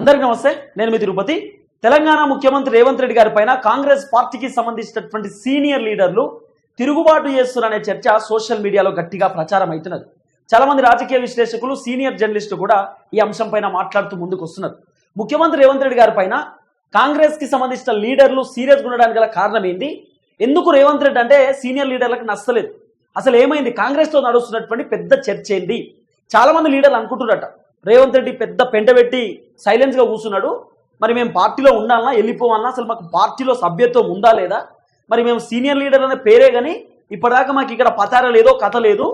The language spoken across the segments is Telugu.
అందరికీ నమస్తే నేను మీ తిరుపతి. తెలంగాణ ముఖ్యమంత్రి రేవంత్ రెడ్డి గారి పైన కాంగ్రెస్ పార్టీకి సంబంధించినటువంటి సీనియర్ లీడర్లు తిరుగుబాటు చేస్తున్నారనే చర్చ సోషల్ మీడియాలో గట్టిగా ప్రచారం అవుతున్నది. చాలా మంది రాజకీయ విశ్లేషకులు సీనియర్ జర్నలిస్టు కూడా ఈ అంశం పైన మాట్లాడుతూ ముందుకు వస్తున్నారు ముఖ్యమంత్రి రేవంత్ రెడ్డి గారి పైన కాంగ్రెస్కి సంబంధించిన లీడర్లు సీరియస్గా ఉండడానికి గల కారణం ఏంది ఎందుకు రేవంత్ రెడ్డి అంటే సీనియర్ లీడర్లకు నచ్చలేదు? అసలు ఏమైంది? కాంగ్రెస్ నడుస్తున్నటువంటి పెద్ద చర్చ ఏంది చాలా మంది లీడర్లు అనుకుంటున్నారట. రేవంత్ రెడ్డి పెద్ద పెంట పెట్టి కూర్చున్నాడు. మరి మేము పార్టీలో ఉండాలన్నా వెళ్ళిపోవాలన్నా అసలు మాకు పార్టీలో సభ్యత్వం ఉందా లేదా? మరి మేము సీనియర్ లీడర్ అనే పేరే కానీ ఇప్పటిదాకా మాకు ఇక్కడ పతార లేదో కథ లేదు.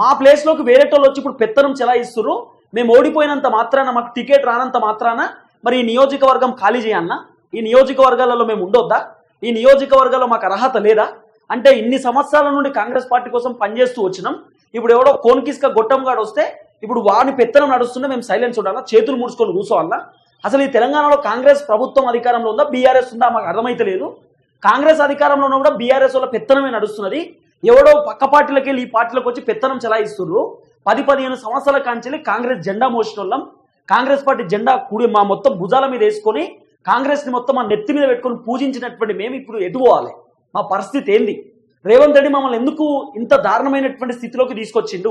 మా ప్లేస్లోకి వేరేటోళ్ళు వచ్చి ఇప్పుడు పెత్తనం చెలాయిస్తున్నారు మేము ఓడిపోయినంత మాత్రాన మాకు టికెట్ రానంత మాత్రాన మరి ఈ నియోజకవర్గం ఖాళీ చేయన్నా ఈ నియోజకవర్గాలలో మేము ఉండొద్దా? ఈ నియోజకవర్గాల్లో మాకు అర్హత లేదా? అంటే ఇన్ని సంవత్సరాల నుండి కాంగ్రెస్ పార్టీ కోసం పనిచేస్తూ వచ్చినాం. ఇప్పుడు ఎవడో కోన్కిస్క గొట్టంగాడు వస్తే ఇప్పుడు వారిని పెత్తనం నడుస్తుంటే మేము సైలెన్స్ ఉండాలా? చేతులు ముడుచుకొని కూర్చోవాలా? అసలు ఈ తెలంగాణలో కాంగ్రెస్ ప్రభుత్వం అధికారంలో ఉందా? బీఆర్ఎస్ ఉందా? మాకు అర్థమైతే లేదు. కాంగ్రెస్ అధికారంలో ఉన్న కూడా బీఆర్ఎస్ వల్ల పెత్తనమే నడుస్తున్నది. ఎవడో పక్క పార్టీలకి వెళ్ళి ఈ పార్టీలకు వచ్చి పెత్తనం చెలాయిస్తున్నారు పది పదిహేను సంవత్సరాల కాంచెల్లి కాంగ్రెస్ జెండా మోసిన వాళ్ళం కాంగ్రెస్ పార్టీ జెండా కూడి మా మొత్తం భుజాల మీద వేసుకొని కాంగ్రెస్ని మొత్తం మా నెత్తి మీద పెట్టుకొని పూజించినటువంటి మేము ఇప్పుడు ఎటు మా పరిస్థితి ఏంది? రేవంత్ రెడ్డి మమ్మల్ని ఎందుకు ఇంత దారుణమైనటువంటి స్థితిలోకి తీసుకొచ్చిండు?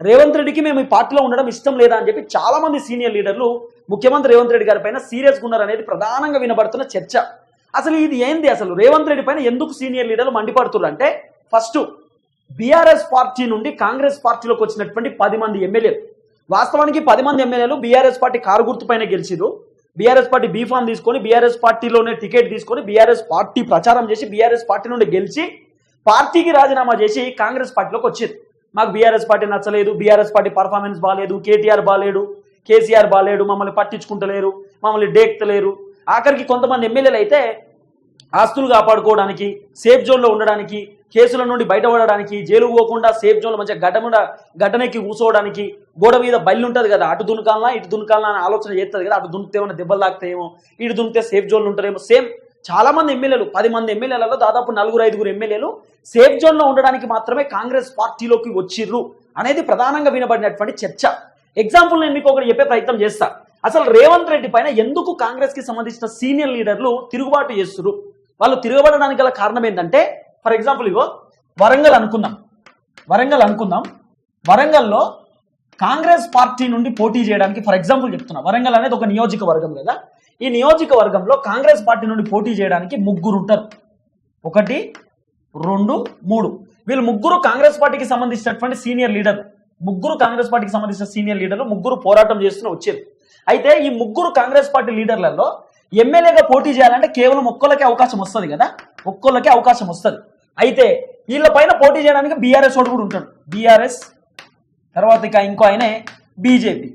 రేవంత్ రెడ్డికి మేము ఈ పార్టీలో ఉండడం ఇష్టం లేదా అని చెప్పి చాలా మంది సీనియర్ లీడర్లు ముఖ్యమంత్రి రేవంత్ రెడ్డి గారి పైన సీరియస్గా ఉన్నారు అనేది ప్రధానంగా వినబడుతున్న చర్చ. అసలు ఇది ఏంది అసలు? రేవంత్ రెడ్డి పైన ఎందుకు సీనియర్ లీడర్లు మండిపడుతున్నారు అంటే ఫస్ట్ బీఆర్ఎస్ పార్టీ నుండి కాంగ్రెస్ పార్టీలోకి వచ్చినటువంటి పది మంది ఎమ్మెల్యేలు. వాస్తవానికి పది మంది ఎమ్మెల్యేలు బీఆర్ఎస్ పార్టీ కారు గుర్తు పైన గెలిచిరు బీఆర్ఎస్ పార్టీ బీఫామ్ తీసుకొని బీఆర్ఎస్ పార్టీలోనే టికెట్ తీసుకొని బీఆర్ఎస్ పార్టీ ప్రచారం చేసి బీఆర్ఎస్ పార్టీ నుండి గెలిచి పార్టీకి రాజీనామా చేసి కాంగ్రెస్ పార్టీలోకి వచ్చింది మాకు బీఆర్ఎస్ పార్టీ నచ్చలేదు బీఆర్ఎస్ పార్టీ పర్ఫార్మెన్స్ బాగాలేదు కేటీఆర్ బాగాలేడు కేసీఆర్ బాగాలేడు మమ్మల్ని పట్టించుకుంటలేరు మమ్మల్ని డేక్తలేరు. ఆఖరికి కొంతమంది ఎమ్మెల్యేలు అయితే ఆస్తులు కాపాడుకోవడానికి సేఫ్ జోన్లో ఉండడానికి కేసుల నుండి బయటపడడానికి జైలు పోకుండా సేఫ్ జోన్లో మంచిగా గడ్డ మీద గడ్డనెక్కి కూర్చోవడానికి గోడ మీద బయలు ఉంటుంది కదా అటు దునకాలనా ఇటు దునకాలనా అని ఆలోచన చేస్తుంది కదా అటు దునితే ఏమైనా దెబ్బలు తాకుతాయేమో ఇటు దునితే సేఫ్ జోన్లు ఉంటారేమో సేమ్ చాలా మంది ఎమ్మెల్యేలు పది మంది ఎమ్మెల్యేలలో దాదాపు నలుగురు ఐదుగురు ఎమ్మెల్యేలు సేఫ్ జోన్లో ఉండడానికి మాత్రమే కాంగ్రెస్ పార్టీలోకి వచ్చిర్రు అనేది ప్రధానంగా వినబడినటువంటి చర్చ. ఎగ్జాంపుల్ నేను మీకు ఒకటి చెప్పే ప్రయత్నం చేస్తా. అసలు రేవంత్ రెడ్డి పైన ఎందుకు కాంగ్రెస్కి సంబంధించిన సీనియర్ లీడర్లు తిరుగుబాటు చేస్తున్నారు వాళ్ళు తిరగబడడానికి గల కారణం ఏంటంటే ఫర్ ఎగ్జాంపుల్ ఇగో వరంగల్ అనుకుందాం. వరంగల్ అనుకుందాం. వరంగల్లో కాంగ్రెస్ పార్టీ నుండి పోటీ చేయడానికి ఫర్ ఎగ్జాంపుల్ చెప్తున్నా వరంగల్ అనేది ఒక నియోజకవర్గం కదా. ఈ నియోజకవర్గంలో కాంగ్రెస్ పార్టీ నుండి పోటీ చేయడానికి ముగ్గురు ఉంటారు. ఒకటి రెండు మూడు. వీళ్ళు ముగ్గురు కాంగ్రెస్ పార్టీకి సంబంధించినటువంటి సీనియర్ లీడర్. ముగ్గురు కాంగ్రెస్ పార్టీకి సంబంధించిన సీనియర్ లీడర్లు ముగ్గురు పోరాటం చేస్తూనే వచ్చేది. అయితే ఈ ముగ్గురు కాంగ్రెస్ పార్టీ లీడర్లలో ఎమ్మెల్యేగా పోటీ చేయాలంటే కేవలం ఒక్కళ్ళకే అవకాశం వస్తుంది కదా? ఒక్కళ్ళకే అవకాశం వస్తుంది. అయితే వీళ్ళ పైన పోటీ చేయడానికి బీఆర్ఎస్ వాడు కూడా ఉంటాడు. బీఆర్ఎస్ తర్వాత ఇక ఇంకో ఆయనే బీజేపీ.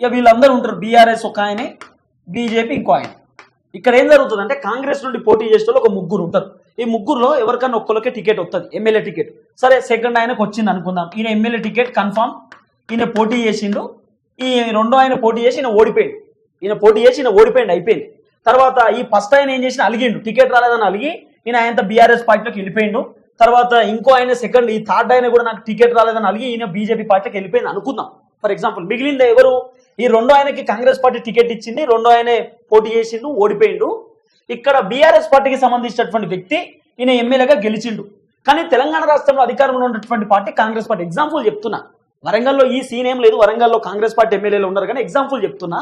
ఇక వీళ్ళందరూ ఉంటారు. బీఆర్ఎస్ ఒక ఆయనే బీజేపీ ఇంకో ఆయన ఇక్కడ ఏం జరుగుతుందంటే కాంగ్రెస్ నుండి పోటీ చేసే ఒక ముగ్గురు ఉంటారు. ఈ ముగ్గురులో ఎవరికన్నా ఒక్కరికే టికెట్ వస్తుంది ఎమ్మెల్యే టికెట్. సరే సెకండ్ ఆయనకు వచ్చింది అనుకుందాం. ఈయన ఎమ్మెల్యే టికెట్ కన్ఫామ్. ఈయన పోటీ చేసిండు. ఈ రెండో ఆయన పోటీ చేసి ఈయన ఓడిపోయింది ఈయన పోటీ చేసి ఈయన ఓడిపోయింది అయిపోయింది. తర్వాత ఈ ఫస్ట్ ఆయన ఏం చేసిన అలిగిండు. టికెట్ రాలేదని అలిగి ఈయన ఆయన బీఆర్ఎస్ పార్టీలోకి వెళ్ళిపోయిండు. తర్వాత ఇంకో ఆయన సెకండ్ ఈ థర్డ్ ఆయన కూడా నాకు టికెట్ రాలేదని అలిగి ఈయన బీజేపీ పార్టీకి వెళ్ళిపోయింది అనుకుందాం. ఫర్ ఎగ్జాంపుల్ మిగిలింది ఎవరు? ఈ రెండో ఆయనకి కాంగ్రెస్ పార్టీ టికెట్ ఇచ్చింది రెండో ఆయనే పోటీ చేసిండు ఓడిపోయిండు. ఇక్కడ బీఆర్ఎస్ పార్టీకి సంబంధించినటువంటి వ్యక్తి ఈయన ఎమ్మెల్యేగా గెలిచిండు. కానీ తెలంగాణ రాష్ట్రంలో అధికారంలో ఉన్నటువంటి పార్టీ కాంగ్రెస్ పార్టీ. ఎగ్జాంపుల్ చెప్తున్నా. వరంగల్లో ఈ సీన్ ఏం లేదు. వరంగల్లో కాంగ్రెస్ పార్టీ ఎమ్మెల్యేలు ఉన్నారు కానీ ఎగ్జాంపుల్ చెప్తున్నా.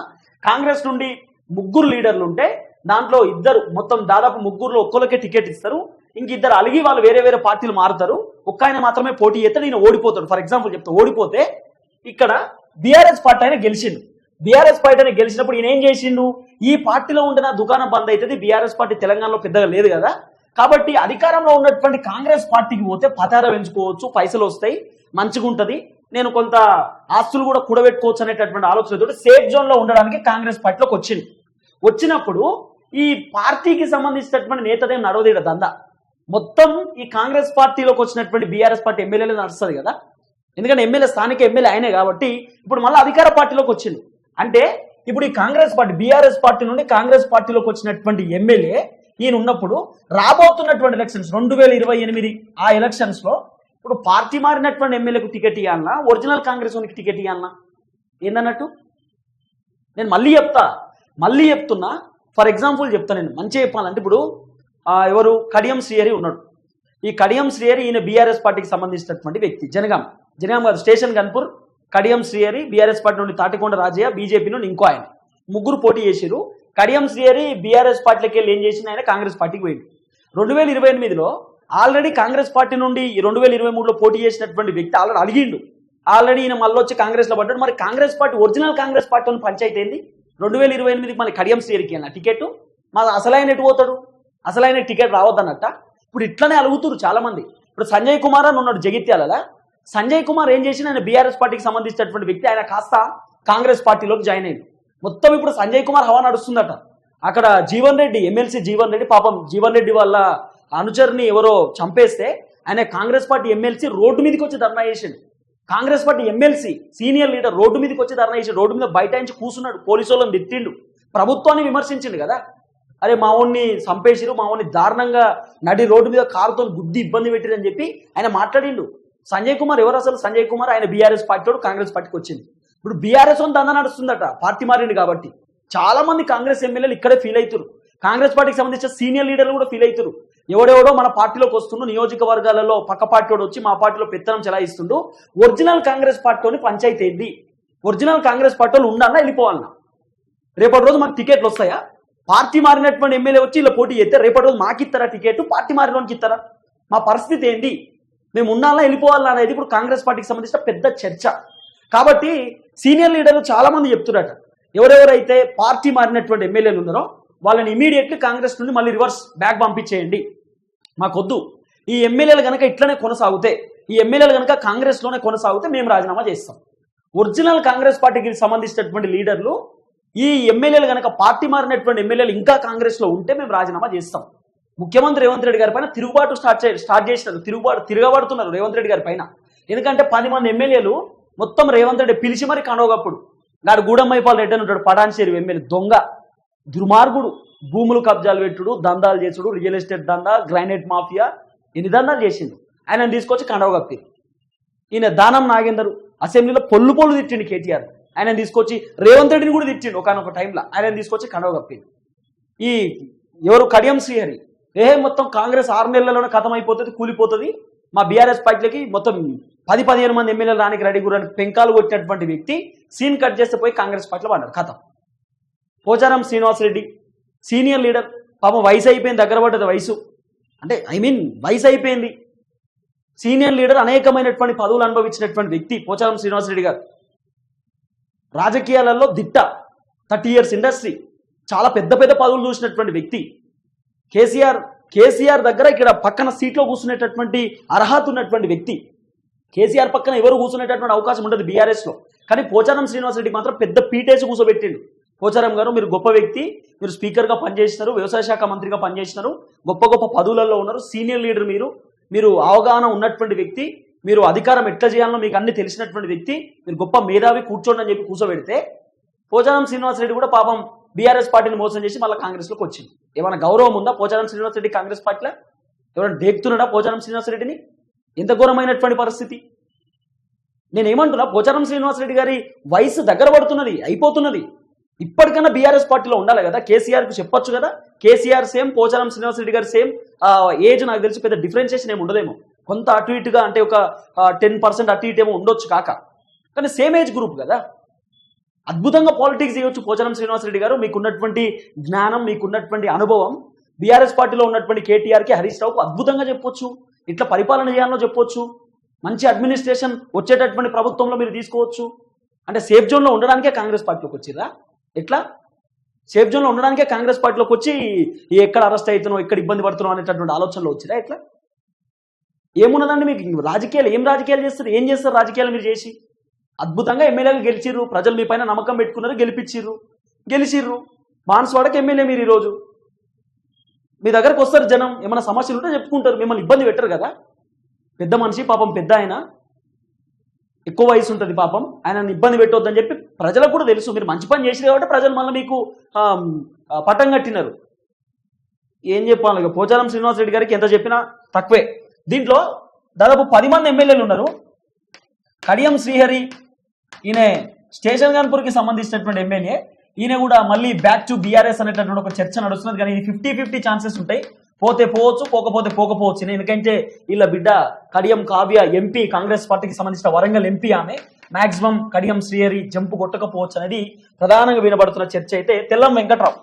కాంగ్రెస్ నుండి ముగ్గురు లీడర్లు ఉంటే దాంట్లో ఇద్దరు మొత్తం దాదాపు ముగ్గురులో ఒక్కరికే టికెట్ ఇస్తారు. ఇంక ఇద్దరు అలిగి వాళ్ళు వేరే వేరే పార్టీలు మారుతారు. ఒక్క ఆయన మాత్రమే పోటీ చేస్తాడు ఈయన ఓడిపోతాడు. ఫర్ ఎగ్జాంపుల్ చెప్తా ఓడిపోతే ఇక్కడ బీఆర్ఎస్ పార్టీ ఆయన గెలిచిండు. బీఆర్ఎస్ పార్టీ ఆయన గెలిచినప్పుడు ఈయన ఏం చేసిండు? ఈ పార్టీలో ఉంటే నా దుకాణం బంద్ అవుతుంది బీఆర్ఎస్ పార్టీ తెలంగాణలో పెద్దగా లేదు కదా. కాబట్టి అధికారంలో ఉన్నటువంటి కాంగ్రెస్ పార్టీకి పోతే పతార పెంచుకోవచ్చు పైసలు వస్తాయి మంచిగా ఉంటుంది. నేను కొంత ఆస్తులు కూడా కూడబెట్టుకోవచ్చు అనేటటువంటి ఆలోచనతో సేఫ్ జోన్లో ఉండడానికి కాంగ్రెస్ పార్టీలోకి వచ్చింది వచ్చినప్పుడు ఈ పార్టీకి సంబంధించినటువంటి నేతదేం నడవదీడ దందా. మొత్తం ఈ కాంగ్రెస్ పార్టీలోకి వచ్చినటువంటి బీఆర్ఎస్ పార్టీ ఎమ్మెల్యేలు నడుస్తుంది కదా. ఎందుకంటే ఎమ్మెల్యే స్థానిక ఎమ్మెల్యే ఆయనే కాబట్టి ఇప్పుడు మళ్ళీ అధికార పార్టీలోకి వచ్చింది. అంటే ఇప్పుడు ఈ కాంగ్రెస్ పార్టీ బీఆర్ఎస్ పార్టీ నుండి కాంగ్రెస్ పార్టీలోకి వచ్చినటువంటి ఎమ్మెల్యే ఈయన ఉన్నప్పుడు రాబోతున్నటువంటి ఎలక్షన్స్ రెండు వేల ఇరవై ఎనిమిది ఆ ఎలక్షన్స్లో ఇప్పుడు పార్టీ మారినటువంటి ఎమ్మెల్యేకు టికెట్ ఇవ్వాలన్నా ఒరిజినల్ కాంగ్రెస్ వానికి టికెట్ ఇవ్వాలన్నా ఏందన్నట్టు? నేను మళ్ళీ చెప్తా. మళ్ళీ చెప్తున్నా. ఫర్ ఎగ్జాంపుల్ చెప్తాను నేను. మంచిగా చెప్పాలంటే ఇప్పుడు ఎవరు? కడియం శ్రీహరి ఉన్నాడు. ఈ కడియం శ్రీహరి ఈయన బీఆర్ఎస్ పార్టీకి సంబంధించినటువంటి వ్యక్తి జనగాం. జనగాం కాదు station Ghanpur Kadiyam Srihari BRS party నుండి తాటికొండ రాజయ్య బీజేపీ నుండి ఇంకో ఆయన. ముగ్గురు పోటీ చేసిరు కడియం శ్రీహరి బీఆర్ఎస్ పార్టీకి వెళ్ళి ఏం చేసిన ఆయన? కాంగ్రెస్ పార్టీకి పోయింది రెండు వేల ఇరవై ఎనిమిదిలో ఆల్రెడీ కాంగ్రెస్ పార్టీ నుండి రెండు వేల ఇరవై మూడులో పోటీ చేసినటువంటి వ్యక్తి ఆల్రెడీ అడిగిండు. ఆల్రెడీ ఈయన మళ్ళీ వచ్చి కాంగ్రెస్లో పడ్డాడు. మరి Congress party original Congress party panchayat ఏంది? రెండు వేల ఇరవై ఎనిమిదికి మళ్ళీ కడియం శ్రీహరికి వెళ్ళిన టికెట్ మా అసలైన ఎటు పోతాడు? అసలైన టికెట్ రావద్దన్నట్ట? ఇప్పుడు ఇట్లనే అలుగుతురు చాలా మంది ఇప్పుడు సంజయ్ కుమార్ అని ఉన్నాడు జగిత్యాల సంజయ్ కుమార్ ఏం చేసిన ఆయన బీఆర్ఎస్ పార్టీకి సంబంధించినటువంటి వ్యక్తి. ఆయన కాస్త కాంగ్రెస్ పార్టీలోకి జాయిన్ అయింది మొత్తం ఇప్పుడు సంజయ్ కుమార్ హవా నడుస్తుందట. అక్కడ జీవన్ రెడ్డి ఎమ్మెల్సీ జీవన్ రెడ్డి పాపం జీవన్ రెడ్డి వాళ్ళ అనుచరుని ఎవరో చంపేస్తే ఆయన కాంగ్రెస్ పార్టీ ఎమ్మెల్సీ రోడ్డు మీదకి వచ్చి ధర్నా చేసిండు. Congress party MLC senior leader road మీదకి వచ్చి ధర్నా చేసి రోడ్డు మీద బైఠాయించి కూర్చున్నాడు పోలీసు వాళ్ళని తిట్టిండు. ప్రభుత్వాన్ని విమర్శించిండు కదా. అరే మా ఊడిని చంపేసిరు మా దారుణంగా నడి రోడ్డు మీద కారుతో గుద్ది ఇబ్బంది పెట్టిరని చెప్పి ఆయన మాట్లాడిండు. సంజయ్ కుమార్ ఎవరు అసలు? సంజయ్ కుమార్ ఆయన బీఆర్ఎస్ పార్టీతో కాంగ్రెస్ పార్టీకి వచ్చింది. ఇప్పుడు బీఆర్ఎస్ అని దందా నడుస్తుందట పార్టీ మారింది కాబట్టి. చాలా మంది కాంగ్రెస్ ఎమ్మెల్యేలు ఇక్కడే ఫీల్ అవుతారు కాంగ్రెస్ పార్టీకి సంబంధించిన సీనియర్ లీడర్లు కూడా ఫీల్ అవుతారు ఎవడెవడో మన పార్టీలోకి వస్తుండు నియోజకవర్గాలలో పక్క పార్టీ వచ్చి మా పార్టీలో పెత్తనం చెలాయిస్తుండు. ఒరిజినల్ కాంగ్రెస్ పార్టీలోని పంచాయతీ ఏంది? ఒరిజినల్ కాంగ్రెస్ పార్టీలో ఉండాలన్నా వెళ్ళిపోవాలన్నా రేపటి రోజు మాకు టికెట్లు వస్తాయా? పార్టీ మారినటువంటి ఎమ్మెల్యే వచ్చి ఇలా పోటీ చేస్తే రేపటి రోజు మాకు ఇస్తారా టికెట్ పార్టీ మారినోనికి ఇస్తారా మా పరిస్థితి ఏంటి మేము ఉండాలా వెళ్ళిపోవాలా అనేది ఇప్పుడు కాంగ్రెస్ పార్టీకి సంబంధించిన పెద్ద చర్చ. కాబట్టి సీనియర్ లీడర్లు చాలా మంది చెప్తున్నారట. ఎవరెవరైతే పార్టీ మారినటువంటి ఎమ్మెల్యేలు ఉన్నారో వాళ్ళని ఇమీడియట్లీ కాంగ్రెస్ నుండి మళ్ళీ రివర్స్ బ్యాక్ పంపించేయండి. మాకొద్దు. ఈ ఎమ్మెల్యేలు కనుక ఇట్లనే కొనసాగితే ఈ ఎమ్మెల్యేలు కనుక కాంగ్రెస్లోనే కొనసాగితే మేము రాజీనామా చేస్తాం. ఒరిజినల్ కాంగ్రెస్ పార్టీకి సంబంధించినటువంటి లీడర్లు ఈ ఎమ్మెల్యేలు కనుక పార్టీ మారినటువంటి ఎమ్మెల్యేలు ఇంకా కాంగ్రెస్లో ఉంటే మేము రాజీనామా చేస్తాం. ముఖ్యమంత్రి రేవంత్ రెడ్డి గారి పైన తిరుగుబాటు స్టార్ట్ స్టార్ట్ చేసినారు. తిరుగుబాటు తిరగబడుతున్నారు రేవంత్ రెడ్డి గారి పైన. ఎందుకంటే పది మంది ఎమ్మెల్యేలు మొత్తం రేవంత్ రెడ్డి పిలిచి మరి కనవగప్పుడు నాడు గూడమ్మైపాల్ రెడ్డి అని ఉంటాడు పటాన్చేరి ఎమ్మెల్యే దొంగ. దుర్మార్గుడు. భూములు కబ్జాలు పెట్టుడు దందాలు చేసుడు రియల్ ఎస్టేట్ దందా గ్రానైట్ మాఫియా ఎన్ని దందాలు చేసిండు. ఆయన తీసుకొచ్చి కండవగప్పి ఈయన దానం నాగేందర్ అసెంబ్లీలో పొల్లు పొల్లు తిట్టిండు కేటీఆర్. ఆయన తీసుకొచ్చి రేవంత్ రెడ్డిని కూడా తిట్టిండు ఒకనొక టైంలో. ఆయన తీసుకొచ్చి కండవగప్పిండు ఈ ఎవరు కడియం శ్రీహరి ఏ మొత్తం కాంగ్రెస్ ఆరు నెలల్లోనే కథం అయిపోతుంది కూలిపోతుంది. మా బీఆర్ఎస్ పార్టీలకి మొత్తం పది పదిహేను మంది ఎమ్మెల్యేలు రానికి రెడీ గురని పెంకాలు కొట్టినటువంటి వ్యక్తి సీన్ కట్ చేస్తే పోయి కాంగ్రెస్ పార్టీలో పడ్డాడు. కథం. Pocharam Srinivasa Reddy senior leader. పాపం వయసు అయిపోయింది దగ్గర పడ్డది వయసు. అంటే ఐ మీన్ వయసు అయిపోయింది. సీనియర్ లీడర్ అనేకమైనటువంటి పదవులు అనుభవించినటువంటి వ్యక్తి పోచారం శ్రీనివాసరెడ్డి గారు. రాజకీయాలలో దిట్ట. Thirty years industry. చాలా పెద్ద పెద్ద పదవులు చూసినటువంటి వ్యక్తి. కేసీఆర్ కేసీఆర్ దగ్గర ఇక్కడ పక్కన సీట్లో కూర్చునేటటువంటి అర్హత ఉన్నటువంటి వ్యక్తి. కేసీఆర్ పక్కన ఎవరు కూర్చునేటటువంటి అవకాశం ఉండదు బీఆర్ఎస్లో. కానీ పోచారం శ్రీనివాసరెడ్డి మాత్రం పెద్ద పీటేసి కూర్చోబెట్టిండు. పోచారం గారు మీరు గొప్ప వ్యక్తి మీరు స్పీకర్గా పనిచేసినారు వ్యవసాయ శాఖ మంత్రిగా పనిచేసినారు గొప్ప గొప్ప పదవులలో ఉన్నారు సీనియర్ లీడర్ మీరు. మీరు అవగాహన ఉన్నటువంటి వ్యక్తి మీరు అధికారం ఎట్లా చేయాలో మీకు అన్ని తెలిసినటువంటి వ్యక్తి మీరు గొప్ప మేధావి కూర్చోండి అని చెప్పి కూర్చోబెడితే పోచారం శ్రీనివాసరెడ్డి కూడా పాపం బీఆర్ఎస్ పార్టీని మోసం చేసి మళ్ళీ కాంగ్రెస్లోకి వచ్చింది. ఏమైనా గౌరవం ఉందా పోచారం శ్రీనివాసరెడ్డి కాంగ్రెస్ పార్టీలో? ఎవరైనా దేక్తున్నాడా పోచారం శ్రీనివాసరెడ్డిని ఎంత ఘోరమైనటువంటి పరిస్థితి. నేను ఏమంటున్నా పోచారం శ్రీనివాసరెడ్డి గారి వయసు దగ్గర పడుతున్నది అయిపోతున్నది. ఇప్పటికన్నా బీఆర్ఎస్ పార్టీలో ఉండాలి కదా కేసీఆర్కి చెప్పొచ్చు కదా. కేసీఆర్ సేమ్ పోచారం శ్రీనివాసరెడ్డి గారు సేమ్. ఏజ్ నాకు తెలిసి పెద్ద డిఫరెన్షియేషన్ ఏమి ఉండదేమో. కొంత అటు ఇటుగా అంటే ఒక టెన్ పర్సెంట్ అటు ఇటు ఏమో ఉండొచ్చు కాక. కానీ సేమ్ ఏజ్ గ్రూప్ కదా. అద్భుతంగా పాలిటిక్స్ చేయవచ్చు పోచారం శ్రీనివాసరెడ్డి గారు. మీకున్నటువంటి జ్ఞానం మీకున్నటువంటి అనుభవం బీఆర్ఎస్ పార్టీలో ఉన్నటువంటి కేటీఆర్కి హరీష్ రావుకు అద్భుతంగా చెప్పొచ్చు. ఇట్లా పరిపాలన చేయాలో చెప్పొచ్చు. మంచి అడ్మినిస్ట్రేషన్ వచ్చేటటువంటి ప్రభుత్వంలో మీరు తీసుకోవచ్చు. అంటే సేఫ్ జోన్లో ఉండడానికే కాంగ్రెస్ పార్టీలోకి వచ్చిరా ఎట్లా? సేఫ్ జోన్లో ఉండడానికే కాంగ్రెస్ పార్టీలోకి వచ్చి ఎక్కడ అరెస్ట్ అవుతున్నావు ఎక్కడ ఇబ్బంది పడుతున్నావు అనేటటువంటి ఆలోచనలో వచ్చిరా ఎట్లా ఏమున్నదండి మీకు? రాజకీయాలు ఏం రాజకీయాలు చేస్తారు? ఏం చేస్తారు రాజకీయాలు మీరు చేసి? అద్భుతంగా ఎమ్మెల్యేలు గెలిచిర్రు ప్రజలు మీ పైన నమ్మకం పెట్టుకున్నారు గెలిపించిర్రు గెలిచిర్రు. బాన్స్వాడకి ఎమ్మెల్యే మీరు ఈరోజు. మీ దగ్గరకు వస్తారు జనం ఏమైనా సమస్యలు ఉంటే చెప్పుకుంటారు మిమ్మల్ని ఇబ్బంది పెట్టరు కదా. పెద్ద మనిషి పాపం పెద్ద ఆయన. ఎక్కువ వయసు ఉంటుంది పాపం. ఆయనను ఇబ్బంది పెట్టొద్దని చెప్పి ప్రజలకు కూడా తెలుసు. మీరు మంచి పని చేసి కాబట్టి ప్రజలు మళ్ళీ మీకు పట్టం కట్టినారు. ఏం చెప్పాలి ఇక? పోచారం శ్రీనివాసరెడ్డి గారికి ఎంత చెప్పినా తక్కువే. దీంట్లో దాదాపు పది మంది ఎమ్మెల్యేలు ఉన్నారు. కడియం శ్రీహరి ఈయన స్టేషన్ గన్పూర్కి సంబంధించినటువంటి ఎమ్మెల్యే ఈయన కూడా మళ్ళీ బ్యాక్ టు బీఆర్ఎస్ అనేటటువంటి ఒక చర్చ నడుస్తున్నది. కానీ ఇది ఫిఫ్టీ ఫిఫ్టీ ఛాన్సెస్ ఉంటాయి. పోతే పోవచ్చు పోకపోతే పోకపోవచ్చు. ఎందుకంటే వీళ్ళ బిడ్డ కడియం కావ్య ఎంపీ కాంగ్రెస్ పార్టీకి సంబంధించిన వరంగల్ ఎంపీ ఆమె. మాక్సిమం కడియం శ్రీహరి జంపు కొట్టకపోవచ్చు అనేది ప్రధానంగా వినబడుతున్న చర్చ అయితే తెల్లం వెంకట్రావు.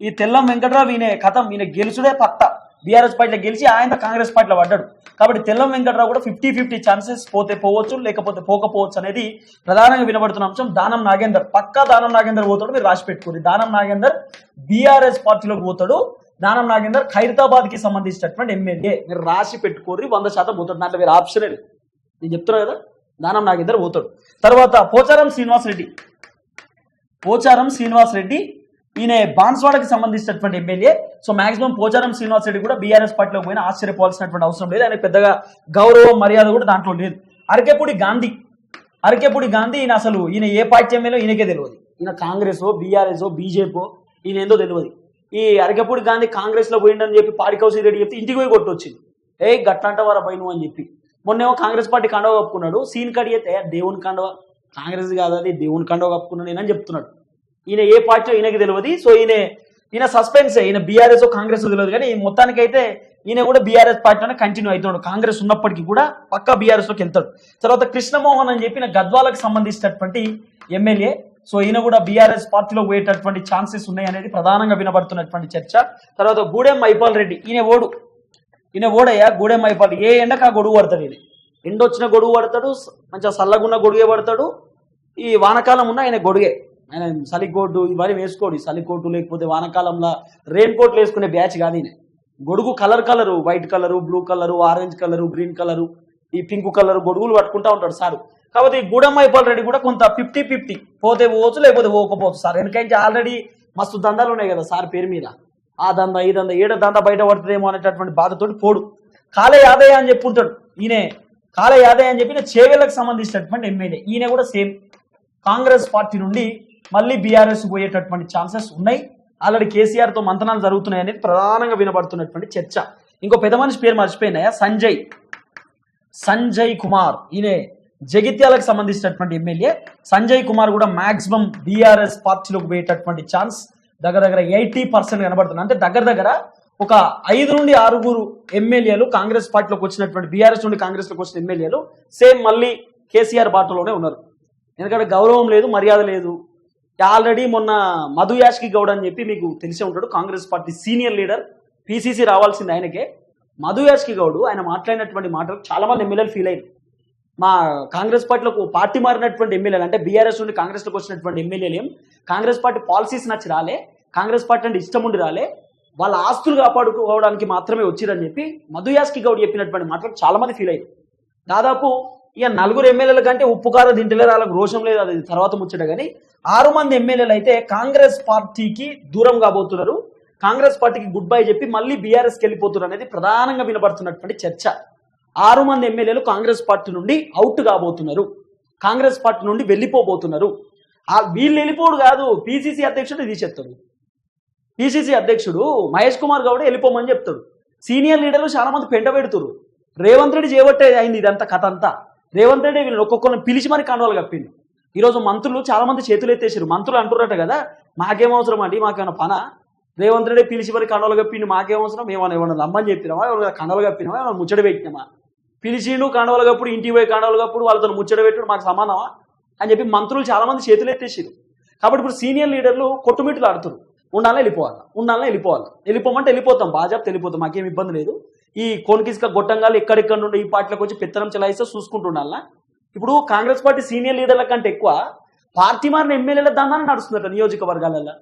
ఈ తెల్లం వెంకట్రావు ఈయన కథం ఈయన గెలుచుడే పక్క. బీఆర్ఎస్ పార్టీలో గెలిచి ఆయన కాంగ్రెస్ పార్టీలో పడ్డాడు. కాబట్టి తెల్లం వెంకట్రావు కూడా ఫిఫ్టీ ఫిఫ్టీ ఛాన్సెస్ పోతే పోవచ్చు లేకపోతే పోకపోవచ్చు అనేది ప్రధానంగా వినబడుతున్న అంశం. దానం నాగేందర్ పక్కా దానం నాగేందర్ పోతాడు మీరు రాసి పెట్టుకోండి. దానం నాగేందర్ బీఆర్ఎస్ పార్టీలోకి పోతాడు. దానం నాగేందర్ ఖైరతాబాద్కి సంబంధించినటువంటి ఎమ్మెల్యే. మీరు రాసి పెట్టుకోరి వంద శాతం పోతాడు. దాంట్లో మీరు ఆప్షన్ నేను చెప్తున్నా కదా దానం నాగేందర్ పోతాడు. తర్వాత పోచారం శ్రీనివాస్ రెడ్డి పోచారం శ్రీనివాస్ రెడ్డి ఈయన బాన్స్వాడకి సంబంధించినటువంటి MLA. So maximum Pocharam Srinivas Reddy కూడా బీఆర్ఎస్ పార్టీలో పోయినా ఆశ్చర్యపోవాల్సినటువంటి అవసరం లేదు. ఆయన పెద్దగా గౌరవం మర్యాద కూడా దాంట్లో లేదు. అరకేపూడి గాంధీ. అరకేపూడి గాంధీ ఈయన అసలు ఈయన ఏ పార్టీ ఎమ్మెల్యే ఈయనకే తెలియదు. ఈయన కాంగ్రెస్ బీఆర్ఎస్ బీజేపీ ఈయన ఏందో తెలియదు. ఈ అరకేపూడి గాంధీ కాంగ్రెస్లో పోయిండని చెప్పి పాడి రెడ్డి చెప్తే ఇంటికి పోయి కొట్టొచ్చింది ఏ గట్లంట వారా పై అని చెప్పి. మొన్నేమో కాంగ్రెస్ పార్టీ కండవ కప్పుకున్నాడు. సీన్ కడిగితే దేవుని కండవ. కాంగ్రెస్ కాదు అది దేవుని కండవ కప్పుకున్నాడు నేనని చెప్తున్నాడు. ఈయన ఏ పార్టీ ఈయనకి తెలియదు సో ఈయన ఈయన సస్పెన్స్ ఈయన బీఆర్ఎస్ కాంగ్రెస్ తెలియదు కానీ ఈ అయితే ఈయన కూడా బీఆర్ఎస్ పార్టీలోనే కంటిన్యూ అవుతున్నాడు. కాంగ్రెస్ ఉన్నప్పటికీ కూడా పక్కా బీఆర్ఎస్లోకి వెళ్తాడు. తర్వాత కృష్ణమోహన్ అని చెప్పిన గద్వాలకు సంబంధించినటువంటి ఎమ్మెల్యే. సో ఈయన కూడా బీఆర్ఎస్ పార్టీలో పోయేటటువంటి ఛాన్సెస్ ఉన్నాయి అనేది ప్రధానంగా వినబడుతున్నటువంటి చర్చ. తర్వాత గూడెం మైపాల్ రెడ్డి. ఈయన ఓడు. ఈయన ఓడయ్యా గూడెం మైపాల్ ఏ ఎండకు ఆ గొడుగు పడతాడు ఈయన? ఎండొచ్చిన గొడుగు పడతాడు మంచిగా సల్లగున్న గొడుగే పడతాడు. ఈ వానకాలం ఉన్న ఆయన గొడుగే. ఆయన చలికోటు ఇవన్నీ వేసుకోడు. చలికోటు సలికోటు లేకపోతే వానకాలంలో రెయిన్ కోట్లు వేసుకునే బ్యాచ్ కాదు ఈయన గొడుగు colour colour white colour blue colour orange colour green colour ఈ పింక్ కలర్ గొడుగులు పట్టుకుంటా ఉంటాడు సారు. కాబట్టి ఈ గూడమ్మైపాల్ రెడ్డి కూడా కొంత ఫిఫ్టీ ఫిఫ్టీ పోతే పోవచ్చు లేకపోతే పోకపోవచ్చు సార్. ఎందుకంటే ఆల్రెడీ మస్తు దందాలు ఉన్నాయి కదా సార్ పేరు మీద. ఆ దంద ఈ దంద ఏడ దంద బయట పడుతుందేమో అనేటటువంటి బాధతోటి పోడు. కాలే యాదయ్య అని చెప్పుంటాడు ఈయనే. కాలే యాదయ్య అని చెప్పిన చేవేళ్ళకు సంబంధించినటువంటి ఎమ్మెల్యే. ఈయన కూడా సేమ్. కాంగ్రెస్ పార్టీ నుండి మళ్ళీ బీఆర్ఎస్ పోయేటటువంటి ఛాన్సెస్ ఉన్నాయి. ఆల్రెడీ కేసీఆర్తో మంతనాలు జరుగుతున్నాయి అనేది ప్రధానంగా వినబడుతున్నటువంటి చర్చ. ఇంకో పెద్ద మనిషి పేరు మర్చిపోయినాయా? సంజయ్. సంజయ్ కుమార్. ఈయనే జగిత్యాలకు సంబంధించినటువంటి ఎమ్మెల్యే. సంజయ్ కుమార్ కూడా మాక్సిమం బీఆర్ఎస్ పార్టీలోకి పోయేటటువంటి ఛాన్స్ దగ్గర దగ్గర ఎయిటీ పర్సెంట్ కనబడుతుంది. అంటే దగ్గర దగ్గర ఒక ఐదు నుండి ఆరుగురు ఎమ్మెల్యేలు కాంగ్రెస్ పార్టీలోకి వచ్చినటువంటి బీఆర్ఎస్ నుండి కాంగ్రెస్లోకి వచ్చిన ఎమ్మెల్యేలు సేమ్ మళ్ళీ కేసీఆర్ పార్టీలోనే ఉన్నారు. ఎందుకంటే గౌరవం లేదు మర్యాద లేదు. ఆల్రెడీ మొన్న మధు యాష్కి గౌడ్ అని చెప్పి మీకు తెలిసే ఉంటాడు. Congress party senior leader PCC రావాల్సింది ఆయనకే. మధు యాష్కి గౌడ్ ఆయన మాట్లాడినటువంటి మాటలు చాలామంది ఎమ్మెల్యేలు ఫీల్ అయ్యారు. మా కాంగ్రెస్ పార్టీలకు పార్టీ మారినటువంటి ఎమ్మెల్యేలు అంటే బీఆర్ఎస్ నుండి కాంగ్రెస్లోకి వచ్చినటువంటి ఎమ్మెల్యేలు ఏం? కాంగ్రెస్ పార్టీ పాలసీస్ నచ్చి రాలే కాంగ్రెస్ పార్టీ అంటే ఇష్టం ఉండి రాలే వాళ్ళ ఆస్తులు కాపాడుకోవడానికి మాత్రమే వచ్చిరని చెప్పి మధు యాస్కి గౌడ్ చెప్పినటువంటి మాటలు చాలామంది ఫీల్ అయ్యారు. దాదాపు ఇక నలుగురు ఎమ్మెల్యేల కంటే ఉప్పు కారం తింటలేరు వాళ్ళకి రోషం లేదు అది తర్వాత ముచ్చట. కానీ ఆరు మంది ఎమ్మెల్యేలు అయితే కాంగ్రెస్ పార్టీకి దూరం కాబోతున్నారు. కాంగ్రెస్ పార్టీకి గుడ్ బై చెప్పి మళ్ళీ బీఆర్ఎస్కి వెళ్ళిపోతున్నారు అనేది ప్రధానంగా వినపడుతున్నటువంటి చర్చ. ఆరు మంది ఎమ్మెల్యేలు కాంగ్రెస్ పార్టీ నుండి అవుట్ కాబోతున్నారు. కాంగ్రెస్ పార్టీ నుండి వెళ్ళిపోబోతున్నారు. వీళ్ళు వెళ్ళిపోడు కాదు పిసిసి అధ్యక్షుడు తీసేస్తాడు. పిసిసి అధ్యక్షుడు మహేష్ కుమార్ గౌడ్ వెళ్ళిపోమని చెప్తాడు. సీనియర్ లీడర్లు చాలా మంది పెంట పెడుతురు రేవంత్ రెడ్డి చేయబట్టే అయింది ఇదంతా కథ అంతా. రేవంత్ రెడ్డి వీళ్ళని ఒక్కొక్కరిని పిలిచి మరి కండువాలు కప్పిండు. ఈరోజు మంత్రులు చాలామంది చేతులు ఎత్తేసారు మంత్రులు అంటున్నట్టు కదా మాకేం అవసరం అండి? మాకేమైనా పన? రేవంత్ రెడ్డి పిలిచి మరి కండవలు కప్పిండు మాకేం అవసరం? ఏమన్నా ఏమన్నా రమ్మని చెప్పినామా ఎవరైనా కండలు కప్పినామా ఏమైనా ముచ్చట పెట్టినామా పిలిచిండు కండవలు కప్పుడు ఇంటికి పోయి కండవలు కప్పుడు వాళ్ళతో ముచ్చట పెట్టుడు మాకు సమానమా? అని చెప్పి మంత్రులు చాలామంది చేతులు ఎత్తేసారు కాబట్టి ఇప్పుడు సీనియర్ లీడర్లు కొట్టుమిట్లు ఆడుతున్నారు ఉండాలని వెళ్ళిపోవాలి. ఉండాలని వెళ్ళిపోవాలి. వెళ్ళిపోమంటే వెళ్ళిపోతాం. భాజపా వెళ్ళిపోతాం. మాకేం ఇబ్బంది లేదు. ఈ కోనికిస్క గొట్టంగాలు ఎక్కడెక్కడ నుండి ఈ పార్టీలకు వచ్చి పెత్తనం చెలాయిస్తే చూసుకుంటుండాలా? ఇప్పుడు కాంగ్రెస్ పార్టీ సీనియర్ లీడర్ల కంటే ఎక్కువ పార్టీ మారిన ఎమ్మెల్యేల దందానే నడుస్తుందట నియోజకవర్గాలలో.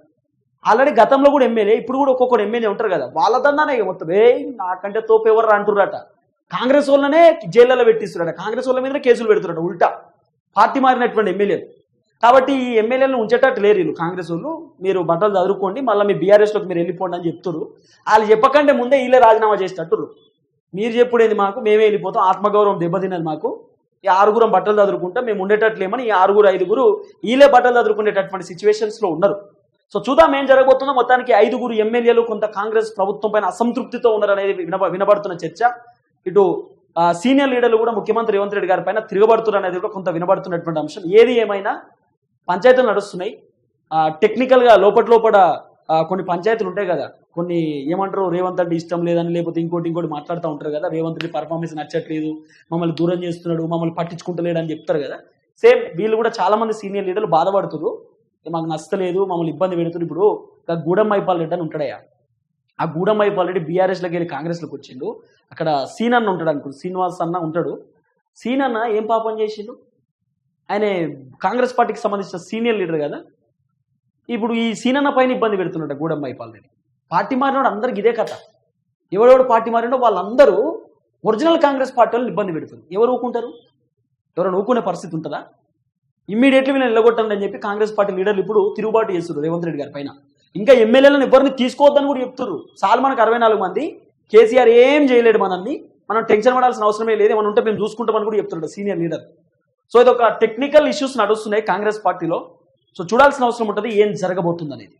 ఆల్రెడీ గతంలో కూడా ఎమ్మెల్యే ఇప్పుడు కూడా ఒక్కొక్కడు ఎమ్మెల్యే ఉంటారు కదా వాళ్ళ దందానే మొత్తం. ఏ నాకంటే తోపు ఎవరు అంటుర్రట. కాంగ్రెస్ వాళ్ళనే జైళ్ళలో పెట్టిస్తున్నారట. కాంగ్రెస్ వాళ్ళ మీద కేసులు పెడుతున్నారట ఉల్టా. పార్టీ మారినటువంటి ఎమ్మెల్యేలు. కాబట్టి ఈ ఎమ్మెల్యేలను ఉంచేటట్టు లేరు వీళ్ళు కాంగ్రెస్ వాళ్ళు. మీరు బట్టలు చదువుకోండి మళ్ళీ మీ బీఆర్ఎస్లోకి మీరు వెళ్ళిపోండి అని చెప్తున్నారు వాళ్ళు చెప్పకంటే ముందే వీళ్ళే రాజీనామా చేసేటట్టు మీరు చెప్పుడేది మాకు? మేమే వెళ్ళిపోతాం. ఆత్మగౌరవం దెబ్బతిన్నది మాకు. ఈ ఆరుగురం బట్టలు చదువుకుంటా మేము ఉండేటట్లేమని ఈ ఆరుగురు ఐదుగురు వీళ్ళే బట్టలు చదువుకునేటటువంటి సిచ్యువేషన్స్లో ఉన్నారు. సో చూద్దాం ఏం జరగబోతుందో. మొత్తానికి ఐదుగురు ఎమ్మెల్యేలు కొంత కాంగ్రెస్ ప్రభుత్వం పైన అసంతృప్తితో ఉన్నారనేది వినబ వినబడుతున్న చర్చ. ఇటు సీనియర్ లీడర్లు కూడా ముఖ్యమంత్రి రేవంత్ రెడ్డి గారి పైన తిరగబడుతున్నారు అనేది కూడా కొంత వినబడుతున్నటువంటి అంశం. ఏది ఏమైనా పంచాయతీలు నడుస్తున్నాయి. టెక్నికల్గా లోపల లోపల కొన్ని పంచాయతీలు ఉంటాయి కదా. కొన్ని ఏమంటారు రేవంత్ అంటే ఇష్టం లేదని లేకపోతే ఇంకోటి ఇంకోటి మాట్లాడుతూ ఉంటారు కదా. రేవంత్ రెడ్డి పర్ఫార్మెన్స్ నచ్చట్లేదు మమ్మల్ని దూరం చేస్తున్నాడు మమ్మల్ని పట్టించుకుంటలేడు అని చెప్తారు కదా. సేమ్ వీళ్ళు కూడా చాలా మంది సీనియర్ లీడర్లు బాధపడుతున్నారు మాకు నచ్చలేదు మమ్మల్ని ఇబ్బంది పెడుతున్నారు ఇప్పుడు ఒక గూడెం మైపాల్ రెడ్డి అని ఉంటాడయ్యా. ఆ గూడెం మైపాల్ రెడ్డి బీఆర్ఎస్లోకి వెళ్ళి కాంగ్రెస్లోకి వచ్చిండు. అక్కడ సీన్ అన్న ఉంటాడు అనుకుంటు శ్రీనివాస్ అన్న ఉంటాడు. సీన్ అన్న ఏం పాపం చేసిండు? ఆయన కాంగ్రెస్ పార్టీకి సంబంధించిన సీనియర్ లీడర్ కదా? ఇప్పుడు ఈ సీనన్న పైన ఇబ్బంది పెడుతున్నట్ట గూడమ్మాయి పాలని పార్టీ మారినోడు అందరికి ఇదే కథ. ఎవడెవడు పార్టీ మారినో వాళ్ళందరూ ఒరిజినల్ కాంగ్రెస్ పార్టీ వాళ్ళని ఇబ్బంది పెడుతుంది ఎవరు ఊకుంటారు ఎవరైనా ఊకునే పరిస్థితి ఉంటుందా? ఇమ్మీడియట్లీ నేను నిలగొట్టండి అని చెప్పి కాంగ్రెస్ పార్టీ లీడర్లు ఇప్పుడు తిరుగుబాటు చేస్తున్నారు రేవంత్ రెడ్డి గారి పైన. ఇంకా ఎమ్మెల్యేలను ఎవరిని తీసుకోవద్దని కూడా చెప్తున్నారు. చాలు మనకు అరవై నాలుగు మంది కేసీఆర్ ఏం చేయలేడు మనల్ని. మనం టెన్షన్ పడాల్సిన అవసరమే లేదు. ఏమైనా ఉంటే మేము చూసుకుంటామని కూడా చెప్తున్నాడు సీనియర్ లీడర్. సో ఇది ఒక టెక్నికల్ ఇష్యూస్ నడుస్తున్నాయి కాంగ్రెస్ పార్టీలో. సో చూడాల్సిన అవసరం ఉంటుంది ఏం జరగబోతుంది అనేది